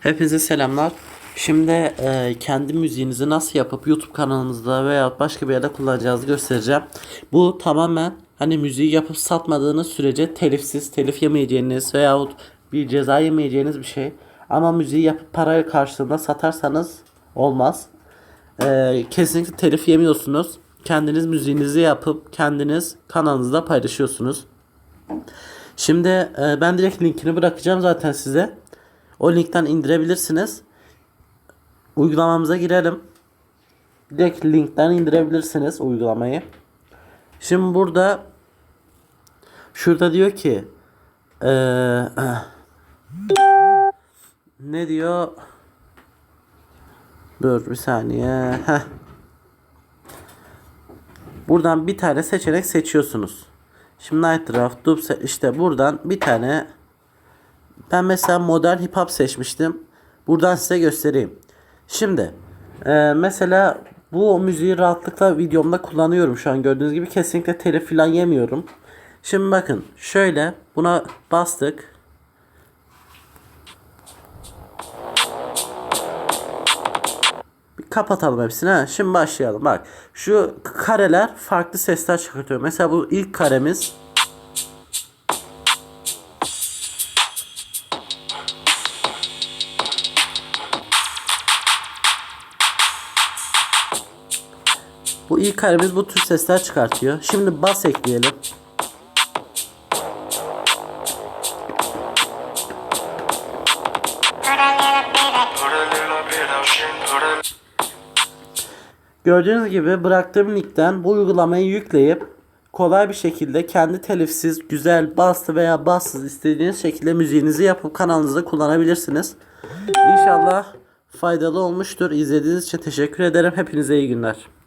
Hepinize selamlar. Şimdi e, kendi müziğinizi nasıl yapıp YouTube kanalınızda veya başka bir yerde kullanacağınızı göstereceğim. Bu tamamen hani müziği yapıp satmadığınız sürece telifsiz, telif yemeyeceğiniz veyahut bir ceza yemeyeceğiniz bir şey. Ama müziği yapıp para karşılığında satarsanız olmaz. E, kesinlikle telif yemiyorsunuz. Kendiniz müziğinizi yapıp kendiniz kanalınızda paylaşıyorsunuz. Şimdi e, ben direkt linkini bırakacağım zaten size. O linkten indirebilirsiniz. Uygulamamıza girelim. Direkt linkten indirebilirsiniz uygulamayı. Şimdi burada şurada diyor ki eee, ne diyor? Dur bir saniye. Heh. Buradan bir tane seçenek seçiyorsunuz. Şimdi Night Draft, Dub işte buradan bir tane ben mesela modern hip hop seçmiştim. Buradan size göstereyim. Şimdi e, mesela bu müziği rahatlıkla videomda kullanıyorum şu an gördüğünüz gibi. Kesinlikle telif falan yemiyorum. Şimdi bakın şöyle buna bastık. Bir kapatalım hepsini. Ha. Şimdi başlayalım. Bak şu kareler farklı sesler çıkartıyor. Mesela bu ilk karemiz Bu ilk karemiz bu tür sesler çıkartıyor. Şimdi bas ekleyelim. Gördüğünüz gibi bıraktığım linkten bu uygulamayı yükleyip kolay bir şekilde kendi telifsiz, güzel, baslı veya bassız istediğiniz şekilde müziğinizi yapıp kanalınızda kullanabilirsiniz. İnşallah faydalı olmuştur. İzlediğiniz için teşekkür ederim. Hepinize iyi günler.